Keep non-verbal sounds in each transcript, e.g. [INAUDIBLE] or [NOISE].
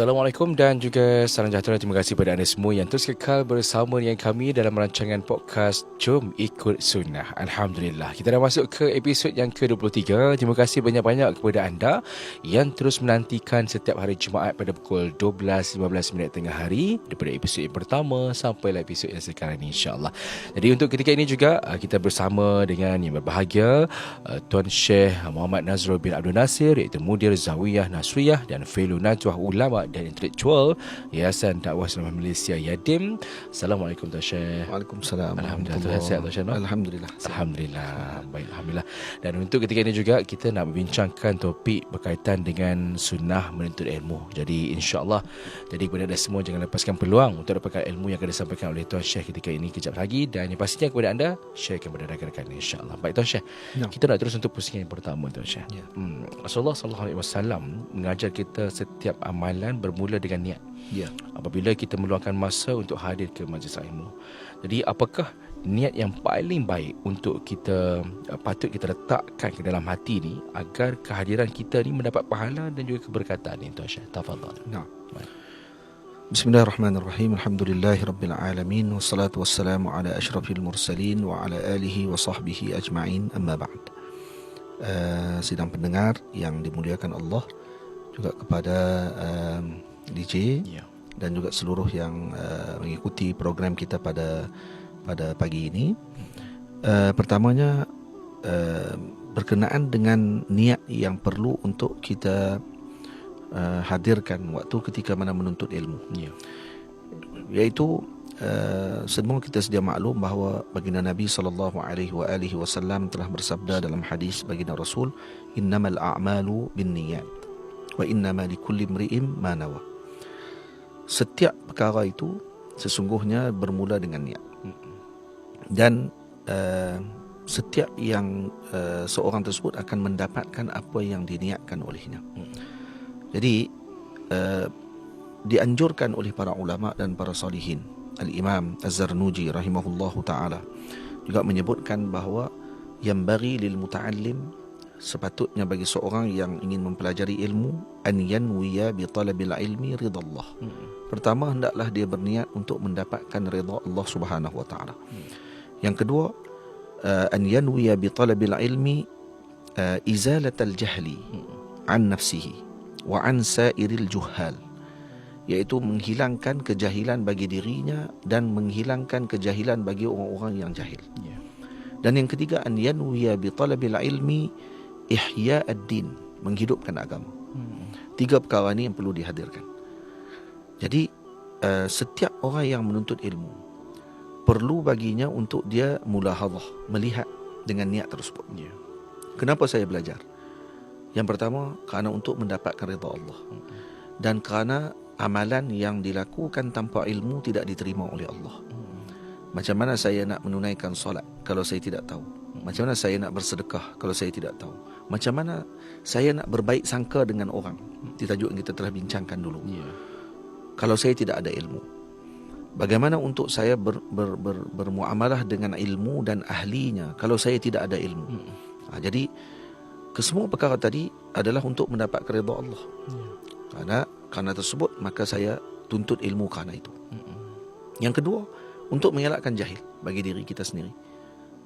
Assalamualaikum dan juga salam sejahtera. Terima kasih kepada anda semua yang terus kekal bersama dengan kami dalam rancangan podcast Jom Ikut Sunnah. Alhamdulillah. Kita dah masuk ke episod yang ke-23. Terima kasih banyak-banyak kepada anda yang terus menantikan setiap hari Jumaat pada pukul 12.15 minit tengah hari daripada episod yang pertama sampai lah episod yang sekarang ini insyaAllah. Jadi untuk ketika ini juga uh, kita bersama dengan yang berbahagia uh, Tuan Syekh Muhammad Nazrul bin Abdul Nasir iaitu Mudir Zawiyah Nasriyah dan Fellow Ulama ulama dan intelektual Yayasan Dakwah Islam Malaysia Yadim. Assalamualaikum Tuan Syekh. Waalaikumsalam. Alhamdulillah Tuan Syekh Tuan Syekh. Alhamdulillah. Alhamdulillah. Baik alhamdulillah. Dan untuk ketika ini juga kita nak membincangkan topik berkaitan dengan sunnah menuntut ilmu. Jadi insya-Allah jadi kepada anda semua jangan lepaskan peluang untuk dapatkan ilmu yang akan disampaikan oleh Tuan Syekh ketika ini kejap lagi dan yang pastinya kepada anda sharekan kepada rakan-rakan insya-Allah. Baik Tuan Syekh. Ya. Kita nak terus untuk pusingan yang pertama Tuan Syekh. Ya. Hmm. Rasulullah sallallahu alaihi wasallam mengajar kita setiap amalan bermula dengan niat. Ya. Apabila kita meluangkan masa untuk hadir ke majlis ilmu. Jadi apakah niat yang paling baik untuk kita uh, patut kita letakkan ke dalam hati ni agar kehadiran kita ni mendapat pahala dan juga keberkatan ni tuan Syekh. Tafadhal. Nah. Bismillahirrahmanirrahim. Alhamdulillahirabbil alamin wassalatu wassalamu ala asyrafil mursalin wa ala alihi wa sahbihi ajma'in. Amma ba'd. Uh, sidang pendengar yang dimuliakan Allah juga kepada um, DJ yeah. dan juga seluruh yang uh, mengikuti program kita pada pada pagi ini. Uh, pertamanya uh, berkenaan dengan niat yang perlu untuk kita uh, hadirkan waktu ketika mana menuntut ilmu. Yeah. Yaitu Uh, semua kita sedia maklum bahawa baginda Nabi sallallahu alaihi wasallam telah bersabda dalam hadis baginda Rasul innamal a'malu binniyat wa inna ma likulli imri'in ma nawa. Setiap perkara itu sesungguhnya bermula dengan niat. Dan uh, setiap yang uh, seorang tersebut akan mendapatkan apa yang diniatkan olehnya. Jadi uh, dianjurkan oleh para ulama dan para salihin. Al-Imam Az-Zarnuji rahimahullahu taala juga menyebutkan bahawa yang bagi lil muta'allim sepatutnya bagi seorang yang ingin mempelajari ilmu an yanwiya bi talabil ilmi ridha Allah. Hmm. Pertama hendaklah dia berniat untuk mendapatkan ridha Allah Subhanahu wa taala. Hmm. Yang kedua uh, an yanwiya bi talabil ilmi uh, izalat al jahli hmm. an nafsihi wa an sairil juhal iaitu menghilangkan kejahilan bagi dirinya dan menghilangkan kejahilan bagi orang-orang yang jahil. Yeah. Dan yang ketiga an yanwiya bi talabil ilmi ihya ad-din, menghidupkan agama. Hmm. Tiga perkara ini yang perlu dihadirkan. Jadi uh, setiap orang yang menuntut ilmu perlu baginya untuk dia mulahadhah, melihat dengan niat tersebut. Yeah. Kenapa saya belajar? Yang pertama kerana untuk mendapatkan redha Allah. Hmm. Dan kerana amalan yang dilakukan tanpa ilmu tidak diterima oleh Allah. Hmm. Macam mana saya nak menunaikan solat kalau saya tidak tahu? Macam mana saya nak bersedekah kalau saya tidak tahu? Macam mana saya nak berbaik sangka dengan orang? Di tajuk yang kita telah bincangkan dulu. Yeah. Kalau saya tidak ada ilmu. Bagaimana untuk saya ber, ber, ber, bermuamalah dengan ilmu dan ahlinya kalau saya tidak ada ilmu? Hmm. Ha, jadi kesemua perkara tadi adalah untuk mendapat keridhaan Allah. Yeah. Karena karena tersebut maka saya tuntut ilmu kerana itu. Hmm. Yang kedua, untuk mengelakkan jahil bagi diri kita sendiri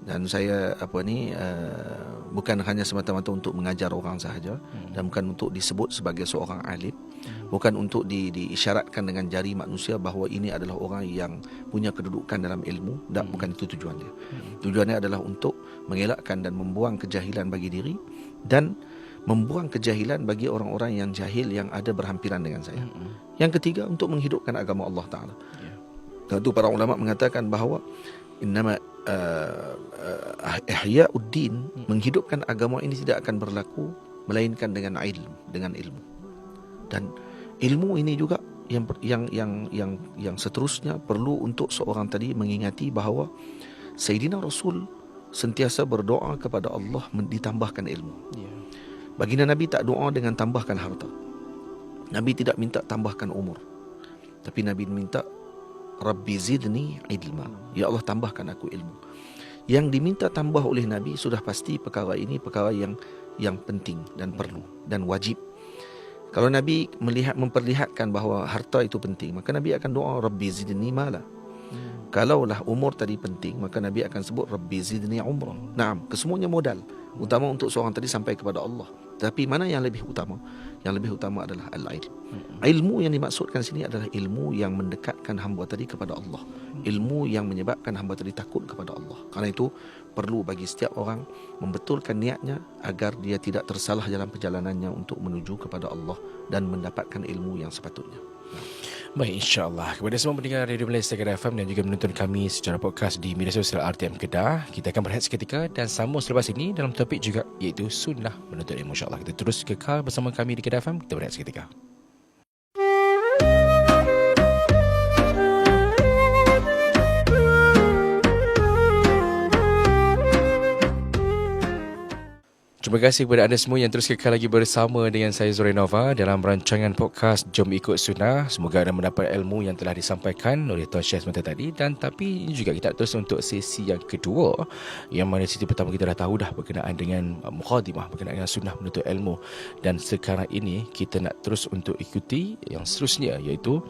dan saya apa ni uh, bukan hanya semata-mata untuk mengajar orang sahaja hmm. dan bukan untuk disebut sebagai seorang alim hmm. bukan untuk di diisyaratkan dengan jari manusia bahawa ini adalah orang yang punya kedudukan dalam ilmu dan hmm. bukan itu tujuannya hmm. tujuannya adalah untuk mengelakkan dan membuang kejahilan bagi diri dan membuang kejahilan bagi orang-orang yang jahil yang ada berhampiran dengan saya hmm. yang ketiga untuk menghidupkan agama Allah taala yeah. dan itu para ulama mengatakan bahawa innama uh, uh, ihya'uddin hmm. menghidupkan agama ini tidak akan berlaku melainkan dengan ilmu dengan ilmu dan ilmu ini juga yang yang yang yang yang seterusnya perlu untuk seorang tadi mengingati bahawa Sayyidina Rasul sentiasa berdoa kepada Allah ditambahkan ilmu. Yeah. Baginda Nabi tak doa dengan tambahkan harta. Nabi tidak minta tambahkan umur. Tapi Nabi minta Rabbi zidni ilma. Ya Allah tambahkan aku ilmu. Yang diminta tambah oleh Nabi sudah pasti perkara ini perkara yang yang penting dan perlu dan wajib. Kalau Nabi melihat memperlihatkan bahawa harta itu penting, maka Nabi akan doa Rabbi zidni mala. Kalaulah umur tadi penting, maka Nabi akan sebut Rabbi zidni umrah. Naam, kesemuanya modal. Utama untuk seorang tadi sampai kepada Allah. Tapi mana yang lebih utama? Yang lebih utama adalah al-ilm. Hmm. Ilmu yang dimaksudkan sini adalah ilmu yang mendekatkan hamba tadi kepada Allah. Hmm. Ilmu yang menyebabkan hamba tadi takut kepada Allah. Karena itu perlu bagi setiap orang membetulkan niatnya agar dia tidak tersalah dalam perjalanannya untuk menuju kepada Allah dan mendapatkan ilmu yang sepatutnya. Baik, insyaAllah. Kepada semua pendengar Radio Malaysia Kedah FM dan juga menonton kami secara podcast di media sosial RTM Kedah, kita akan berehat seketika dan sambung selepas ini dalam topik juga iaitu sunnah menuntut ilmu insyaAllah. Kita terus kekal bersama kami di Kedah FM. Kita berehat seketika. Terima kasih kepada anda semua yang terus kekal lagi bersama dengan saya Zorinova dalam rancangan podcast Jom Ikut Sunnah. Semoga anda mendapat ilmu yang telah disampaikan oleh Tuan Syed semata tadi dan tapi ini juga kita terus untuk sesi yang kedua yang mana sesi pertama kita dah tahu dah berkenaan dengan mukhadimah berkenaan dengan sunnah menuntut ilmu dan sekarang ini kita nak terus untuk ikuti yang seterusnya iaitu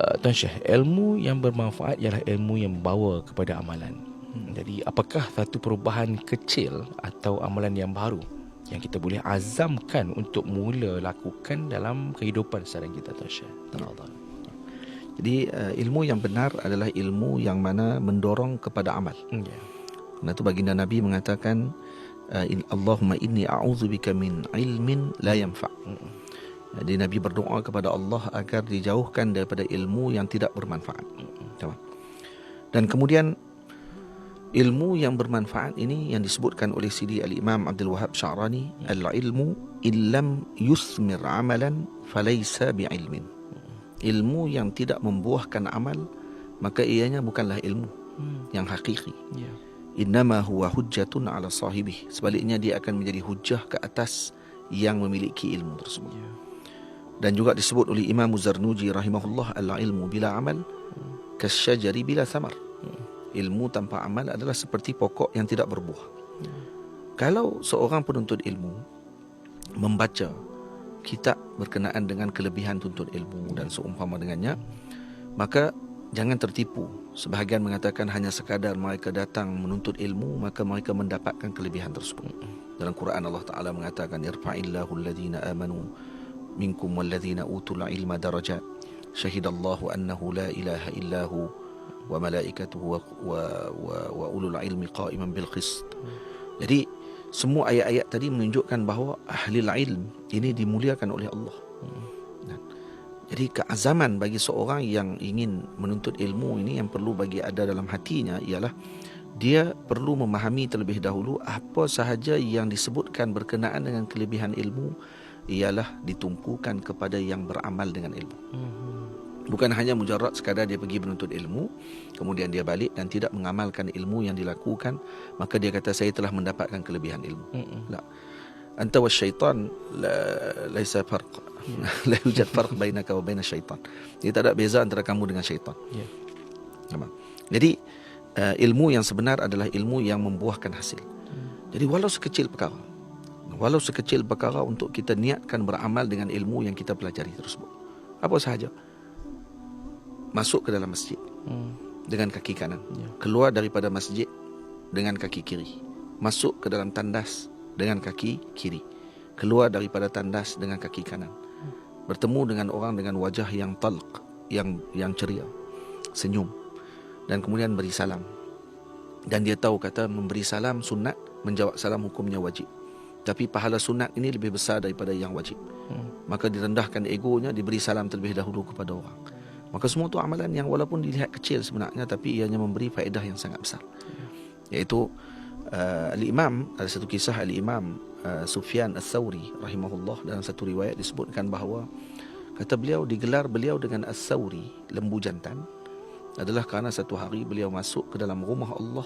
uh, Tuan Syed ilmu yang bermanfaat ialah ilmu yang membawa kepada amalan. Hmm, jadi apakah satu perubahan kecil atau amalan yang baru yang kita boleh azamkan untuk mula lakukan dalam kehidupan seharian kita Tasha? Allah. Jadi uh, ilmu yang benar adalah ilmu yang mana mendorong kepada amal. Hmm, yeah. Karena itu baginda Nabi mengatakan uh, Allahumma inni a'udzubika min ilmin la yanfa'. Hmm. Jadi Nabi berdoa kepada Allah agar dijauhkan daripada ilmu yang tidak bermanfaat. Hmm. Dan kemudian ilmu yang bermanfaat ini yang disebutkan oleh Sidi Al-Imam Abdul Wahab Sya'rani al-ilmu illam yusmir amalan falaysa bi'ilmin ilmu yang tidak membuahkan amal maka ianya bukanlah ilmu hmm. yang hakiki yeah. innama huwa hujjatun ala sahibih sebaliknya dia akan menjadi hujjah ke atas yang memiliki ilmu tersebut yeah. dan juga disebut oleh Imam Zarnuji rahimahullah al-ilmu bila amal hmm. kasyajari bila samar ilmu tanpa amal adalah seperti pokok yang tidak berbuah. Kalau seorang penuntut ilmu membaca kitab berkenaan dengan kelebihan tuntut ilmu dan seumpama dengannya, maka jangan tertipu. Sebahagian mengatakan hanya sekadar mereka datang menuntut ilmu, maka mereka mendapatkan kelebihan tersebut. Dalam Quran Allah Taala mengatakan irfa'illahu alladhina amanu minkum walladhina utul ilma darajat. Syahidallahu annahu la ilaha illahu ulul ilmi qa'iman bil qist. Jadi semua ayat-ayat tadi menunjukkan bahawa ahli ilm ini dimuliakan oleh Allah. Jadi keazaman bagi seorang yang ingin menuntut ilmu ini yang perlu bagi ada dalam hatinya ialah dia perlu memahami terlebih dahulu apa sahaja yang disebutkan berkenaan dengan kelebihan ilmu ialah ditumpukan kepada yang beramal dengan ilmu. Hmm. Bukan hanya mujarrad sekadar dia pergi menuntut ilmu Kemudian dia balik dan tidak mengamalkan ilmu yang dilakukan Maka dia kata saya telah mendapatkan kelebihan ilmu. Tak Anta wa syaitan la, Laisa farq. [LAUGHS] La yujad farq bainaka wa baina syaitan. Jadi tak ada beza antara kamu dengan syaitan. Yeah. Jadi uh, ilmu yang sebenar adalah ilmu yang membuahkan hasil. Mm. Jadi walau sekecil perkara Walau sekecil perkara untuk kita niatkan beramal dengan ilmu yang kita pelajari tersebut Apa sahaja masuk ke dalam masjid hmm. dengan kaki kanan ya. keluar daripada masjid dengan kaki kiri masuk ke dalam tandas dengan kaki kiri keluar daripada tandas dengan kaki kanan hmm. bertemu dengan orang dengan wajah yang talq yang yang ceria senyum dan kemudian beri salam dan dia tahu kata memberi salam sunat menjawab salam hukumnya wajib tapi pahala sunat ini lebih besar daripada yang wajib hmm. maka direndahkan egonya diberi salam terlebih dahulu kepada orang Maka semua itu amalan yang walaupun dilihat kecil sebenarnya tapi ianya memberi faedah yang sangat besar. Iaitu uh, Al-Imam ada satu kisah Al-Imam uh, Sufyan Ats-Tsauri rahimahullah dalam satu riwayat disebutkan bahawa kata beliau digelar beliau dengan Ats-Tsauri lembu jantan adalah kerana satu hari beliau masuk ke dalam rumah Allah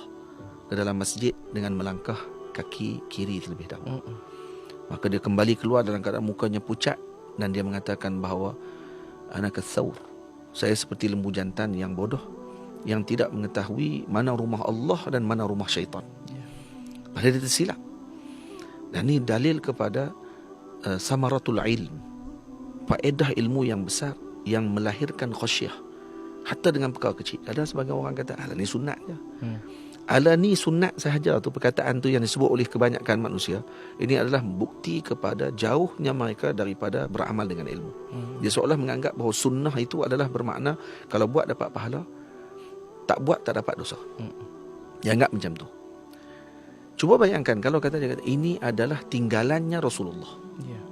ke dalam masjid dengan melangkah kaki kiri terlebih dahulu. Maka dia kembali keluar dalam keadaan mukanya pucat dan dia mengatakan bahawa anak Ats-Tsaur saya seperti lembu jantan yang bodoh yang tidak mengetahui mana rumah Allah dan mana rumah syaitan. Padahal dia tersilap. Dan ini dalil kepada uh, samaratul ilm. faedah ilmu yang besar yang melahirkan khasyah. Hatta dengan perkara kecil. Ada sebagian orang kata, alah ni sunat je. Hmm. Ala ni sunat sahaja tu perkataan tu yang disebut oleh kebanyakan manusia. Ini adalah bukti kepada jauhnya mereka daripada beramal dengan ilmu. Hmm. Dia seolah menganggap bahawa sunnah itu adalah bermakna kalau buat dapat pahala, tak buat tak dapat dosa. Hmm. Dia anggap macam tu. Cuba bayangkan kalau kata dia kata ini adalah tinggalannya Rasulullah. Ya.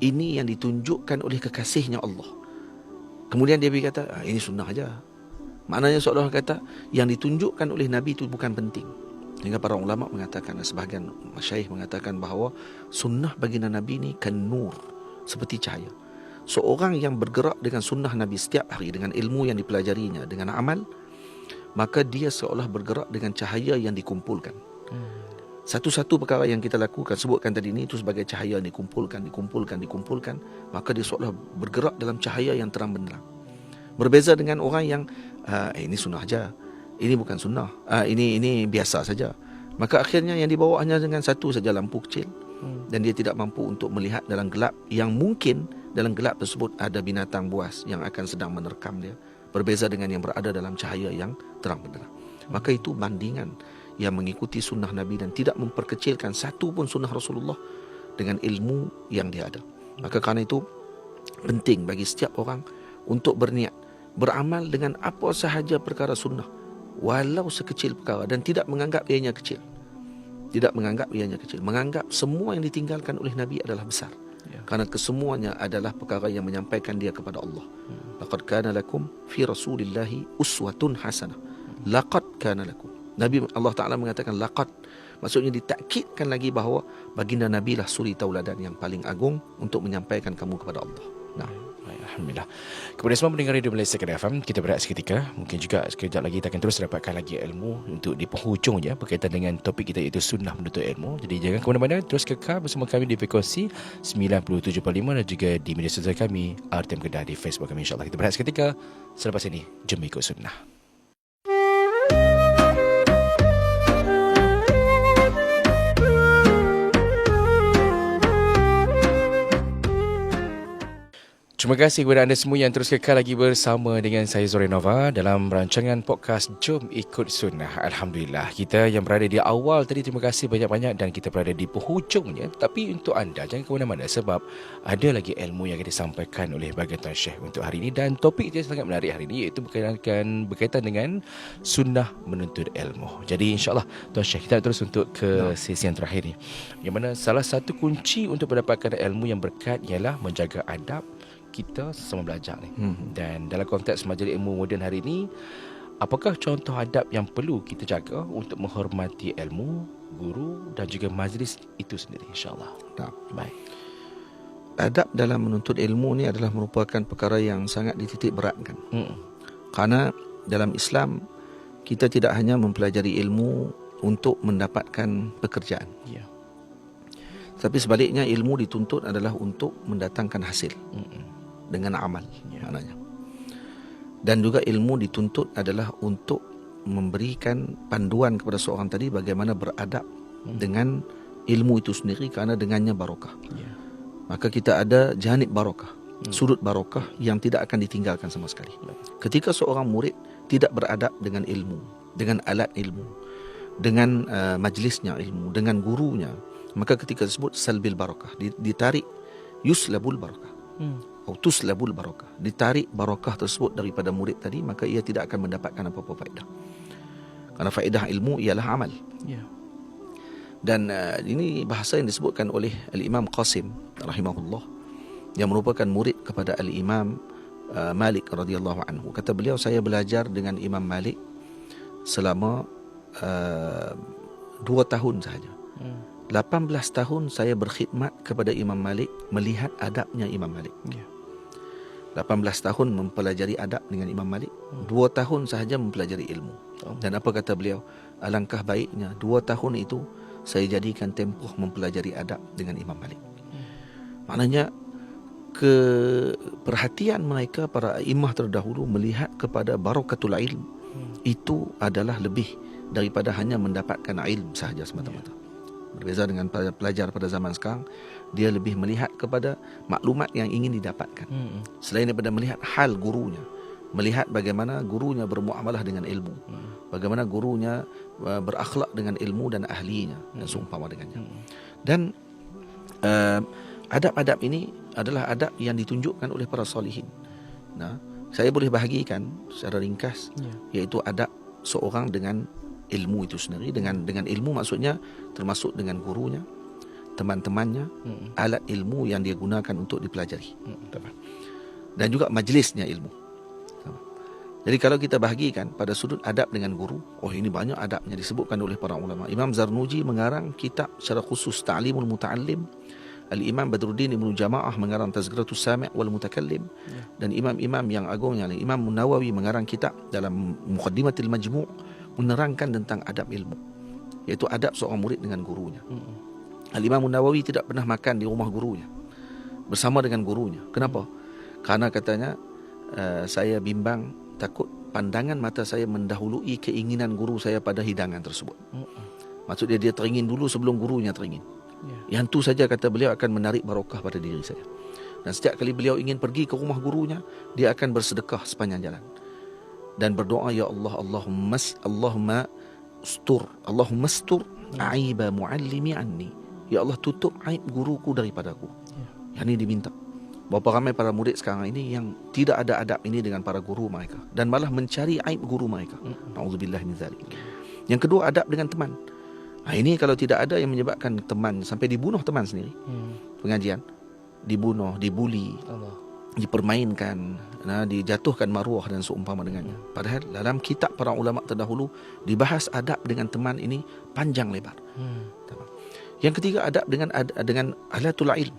Ini yang ditunjukkan oleh kekasihnya Allah. Kemudian dia berkata, ah, ini sunnah aja. Maknanya seolah kata yang ditunjukkan oleh Nabi itu bukan penting. Sehingga para ulama mengatakan, sebahagian masyayikh mengatakan bahawa sunnah baginda Nabi ini kan nur, seperti cahaya. Seorang yang bergerak dengan sunnah Nabi setiap hari dengan ilmu yang dipelajarinya, dengan amal, maka dia seolah bergerak dengan cahaya yang dikumpulkan. Satu-satu perkara yang kita lakukan sebutkan tadi ini itu sebagai cahaya yang dikumpulkan, dikumpulkan, dikumpulkan, maka dia seolah bergerak dalam cahaya yang terang benderang. Berbeza dengan orang yang uh, eh, ini sunnah aja. Ini bukan sunnah. Uh, ini ini biasa saja. Maka akhirnya yang dibawa hanya dengan satu saja lampu kecil Hmm. dan dia tidak mampu untuk melihat dalam gelap yang mungkin dalam gelap tersebut ada binatang buas yang akan sedang menerkam dia. Berbeza dengan yang berada dalam cahaya yang terang benderang. Maka itu bandingan yang mengikuti sunnah Nabi dan tidak memperkecilkan satu pun sunnah Rasulullah dengan ilmu yang dia ada. Maka kerana itu penting bagi setiap orang untuk berniat beramal dengan apa sahaja perkara sunnah walau sekecil perkara dan tidak menganggap ianya kecil. Tidak menganggap ianya kecil, menganggap semua yang ditinggalkan oleh Nabi adalah besar. Ya. Kerana kesemuanya adalah perkara yang menyampaikan dia kepada Allah. Laqad kana lakum fi Rasulillahi uswatun hasanah. Laqad kana lakum. Nabi Allah Taala mengatakan laqad maksudnya ditakkidkan lagi bahawa baginda Nabi lah suri tauladan yang paling agung untuk menyampaikan kamu kepada Allah. Nah, Alhamdulillah. Kepada semua pendengar Radio Malaysia Kedai FM, kita berehat seketika. Mungkin juga sekejap lagi kita akan terus dapatkan lagi ilmu untuk di penghujung ya berkaitan dengan topik kita iaitu sunnah menuntut ilmu. Jadi jangan ke mana-mana, terus kekal bersama kami di frekuensi 97.5 dan juga di media sosial kami RTM Kedah di Facebook kami insyaAllah. Kita berehat seketika. Selepas ini, jom ikut sunnah. Terima kasih kepada anda semua yang terus kekal lagi bersama dengan saya Zori Nova dalam rancangan podcast Jom Ikut Sunnah. Alhamdulillah, kita yang berada di awal tadi terima kasih banyak-banyak dan kita berada di penghujungnya. Tapi untuk anda, jangan ke mana-mana sebab ada lagi ilmu yang akan disampaikan oleh bagian Tuan Syekh untuk hari ini. Dan topik dia sangat menarik hari ini iaitu berkaitan, berkaitan dengan sunnah menuntut ilmu. Jadi insyaAllah Tuan Syekh kita terus untuk ke sesi yang terakhir ni. Yang mana salah satu kunci untuk mendapatkan ilmu yang berkat ialah menjaga adab kita sesama belajar ni. Hmm. Dan dalam konteks majlis ilmu moden hari ini, apakah contoh adab yang perlu kita jaga untuk menghormati ilmu, guru dan juga majlis itu sendiri insya-Allah. nah. Baik. Adab dalam menuntut ilmu ni adalah merupakan perkara yang sangat dititik beratkan. Hmm. Karena dalam Islam kita tidak hanya mempelajari ilmu untuk mendapatkan pekerjaan. Ya. Tapi sebaliknya ilmu dituntut adalah untuk mendatangkan hasil Hmm. Dengan amal Ya. maknanya. Dan juga ilmu dituntut adalah untuk memberikan panduan kepada seorang tadi bagaimana beradab Hmm. dengan ilmu itu sendiri kerana dengannya barokah. Ya. Maka kita ada janib barokah, Hmm. sudut barokah yang tidak akan ditinggalkan sama sekali. Baik. Ketika seorang murid tidak beradab dengan ilmu, dengan alat ilmu, dengan uh, majlisnya ilmu, dengan gurunya, maka ketika tersebut salbil barokah, Di- ditarik yuslabul barokah Hmm. Atau tuslabul barokah, ditarik barokah tersebut daripada murid tadi, maka ia tidak akan mendapatkan apa-apa faedah. Karena faedah ilmu ialah amal. Ya. Dan uh, ini bahasa yang disebutkan oleh Al-Imam Qasim rahimahullah yang merupakan murid kepada Al-Imam uh, Malik radhiyallahu anhu. Kata beliau saya belajar dengan Imam Malik selama uh, dua tahun sahaja. Hmm. 18 tahun saya berkhidmat kepada Imam Malik melihat adabnya Imam Malik. Ya. 18 tahun mempelajari adab dengan Imam Malik, dua tahun sahaja mempelajari ilmu. Oh. Dan apa kata beliau? Alangkah baiknya dua tahun itu saya jadikan tempoh mempelajari adab dengan Imam Malik. Maknanya ke perhatian mereka para imam terdahulu melihat kepada barakatul ilm Hmm. itu adalah lebih daripada hanya mendapatkan ilm sahaja semata-mata. Berbeza dengan pelajar pada zaman sekarang, dia lebih melihat kepada maklumat yang ingin didapatkan. Hmm. Selain daripada melihat hal gurunya, melihat bagaimana gurunya bermuamalah dengan ilmu, Hmm. bagaimana gurunya uh, berakhlak dengan ilmu dan ahlinya dan seumpama dengannya. Hmm. Dan uh, adab-adab ini adalah adab yang ditunjukkan oleh para solihin. Nah, saya boleh bahagikan secara ringkas Ya. iaitu adab seorang dengan ilmu itu sendiri dengan dengan ilmu maksudnya termasuk dengan gurunya, teman-temannya, Hmm. alat ilmu yang dia gunakan untuk dipelajari. Hmm. Dan juga majlisnya ilmu. Jadi kalau kita bahagikan pada sudut adab dengan guru, oh ini banyak adabnya disebutkan oleh para ulama. Imam Zarnuji mengarang kitab secara khusus Ta'limul Muta'allim. Al-Imam Badruddin Ibn Jama'ah mengarang Tazkiratus Sami' wal Mutakallim. Ya. Dan imam-imam yang agung yang. Imam Nawawi mengarang kitab dalam Muqaddimatil Majmu' menerangkan tentang adab ilmu. Iaitu adab seorang murid dengan gurunya. Hmm. Al-Imam Nawawi tidak pernah makan di rumah gurunya. Bersama dengan gurunya. Kenapa? Karena katanya uh, saya bimbang takut pandangan mata saya mendahului keinginan guru saya pada hidangan tersebut. Hmm. Maksudnya dia teringin dulu sebelum gurunya teringin. Ya. Yang tu saja kata beliau akan menarik barokah pada diri saya. Dan setiap kali beliau ingin pergi ke rumah gurunya, dia akan bersedekah sepanjang jalan. Dan berdoa ya Allah Allahumma Allahumma stur Allahumma stur aiba muallimi anni. Ya Allah tutup aib guruku daripadaku. Ya. Yang ini diminta. Berapa ramai para murid sekarang ini yang tidak ada adab ini dengan para guru mereka dan malah mencari aib guru mereka. Nauzubillah min zalik. Yang kedua adab dengan teman. Ha, ini kalau tidak ada yang menyebabkan teman sampai dibunuh teman sendiri. Hmm. Pengajian dibunuh, dibuli, Allah. Dipermainkan, nah, dijatuhkan maruah dan seumpama dengannya. Padahal dalam kitab para ulama terdahulu dibahas adab dengan teman ini panjang lebar. Hmm. Yang ketiga adab dengan dengan alatul ilm.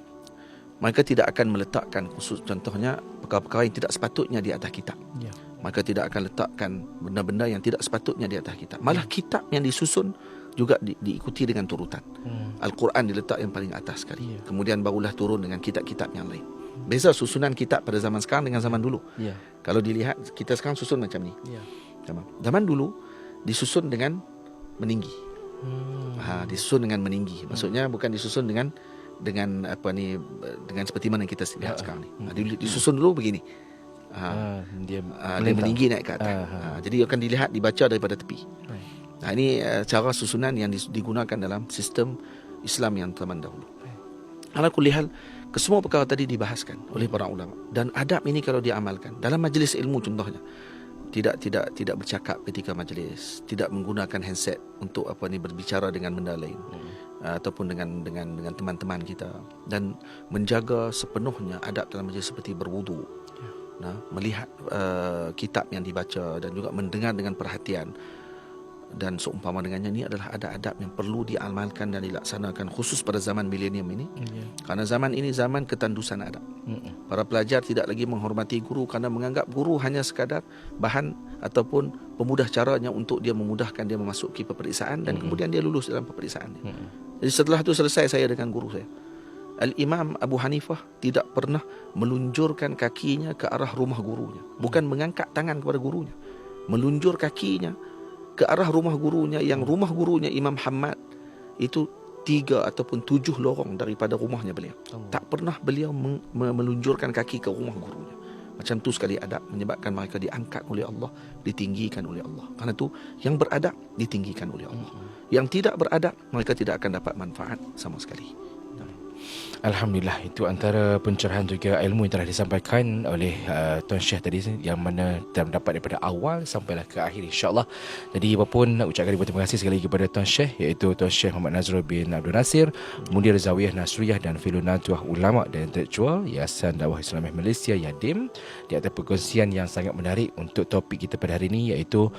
Mereka tidak akan meletakkan khusus contohnya perkara-perkara yang tidak sepatutnya di atas kitab. Ya. Mereka tidak akan letakkan benda-benda yang tidak sepatutnya di atas kitab. Malah kitab yang disusun juga di, diikuti dengan turutan. Hmm. Al-Quran diletak yang paling atas sekali. Ya. Kemudian barulah turun dengan kitab-kitab yang lain. Beza susunan kitab pada zaman sekarang dengan zaman dulu. Ya. Kalau dilihat kita sekarang susun macam ni. Ya. Zaman, zaman dulu disusun dengan meninggi. Hmm. Ha, disusun dengan meninggi. Maksudnya bukan disusun dengan dengan apa ni dengan seperti mana kita lihat Ha, sekarang ni. hmm. Ha, dulu disusun dulu begini. Ha, Ah, dia ha, dia meninggi naik ke atas. Ha. Ha, jadi akan dilihat dibaca daripada tepi. Baik. Nah, ini uh, cara susunan yang digunakan dalam sistem Islam yang zaman dahulu. Ala kulli hal, kesemua perkara tadi dibahaskan oleh para ulama. Dan adab ini kalau diamalkan dalam majlis ilmu contohnya tidak tidak tidak bercakap ketika majlis, tidak menggunakan handset untuk apa ni berbicara dengan benda lain uh, ataupun dengan dengan dengan teman-teman kita. Dan menjaga sepenuhnya adab dalam majlis seperti berwudu. Nah, melihat uh, kitab yang dibaca dan juga mendengar dengan perhatian dan seumpama dengannya ini adalah adab-adab yang perlu diamalkan dan dilaksanakan khusus pada zaman milenium ini Ya. kerana zaman ini zaman ketandusan adab Hmm. para pelajar tidak lagi menghormati guru kerana menganggap guru hanya sekadar bahan ataupun pemudah caranya untuk dia memudahkan dia memasuki peperiksaan dan Mm-mm. kemudian dia lulus dalam peperiksaan dia. Jadi setelah itu selesai saya dengan guru saya. Al-Imam Abu Hanifah tidak pernah melunjurkan kakinya ke arah rumah gurunya. Bukan mengangkat tangan kepada gurunya. Melunjur kakinya ke arah rumah gurunya yang rumah gurunya Imam Hamad itu tiga ataupun tujuh lorong daripada rumahnya beliau. Allah. Tak pernah beliau melunjurkan kaki ke rumah gurunya. Macam tu sekali adab menyebabkan mereka diangkat oleh Allah, ditinggikan oleh Allah. Karena tu yang beradab ditinggikan oleh Allah. Yang tidak beradab mereka tidak akan dapat manfaat sama sekali. Alhamdulillah itu antara pencerahan juga ilmu yang telah disampaikan oleh uh, Tuan Syekh tadi yang mana kita mendapat daripada awal sampailah ke akhir insyaAllah. Jadi apapun nak ucapkan ribuan terima kasih sekali lagi kepada Tuan Syekh iaitu Tuan Syekh Muhammad Nazrul bin Abdul Nasir, Mudir Zawiyah Nasriyah dan Fellow Natuah Ulama dan Intelektual Yayasan Dakwah Islamiyah Malaysia Yadim di atas perkongsian yang sangat menarik untuk topik kita pada hari ini iaitu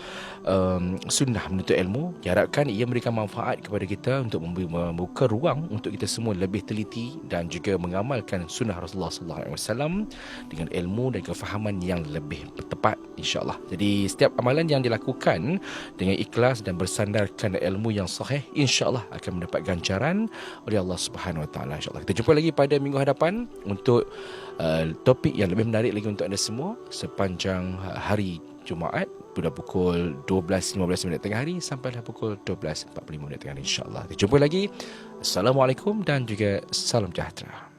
um, sunnah menuntut ilmu. Diharapkan ia memberikan manfaat kepada kita untuk membu- membuka ruang untuk kita semua lebih teliti dan juga mengamalkan sunnah Rasulullah wasallam dengan ilmu dan kefahaman yang lebih tepat insyaallah. Jadi setiap amalan yang dilakukan dengan ikhlas dan bersandarkan ilmu yang sahih insyaallah akan mendapat ganjaran oleh Allah Subhanahu wa taala insyaallah. Kita jumpa lagi pada minggu hadapan untuk uh, topik yang lebih menarik lagi untuk anda semua sepanjang hari Jumaat pada pukul 12.15 minit tengah hari sampailah pukul 12.45 minit tengah hari insyaAllah. Kita jumpa lagi. Assalamualaikum dan juga salam sejahtera.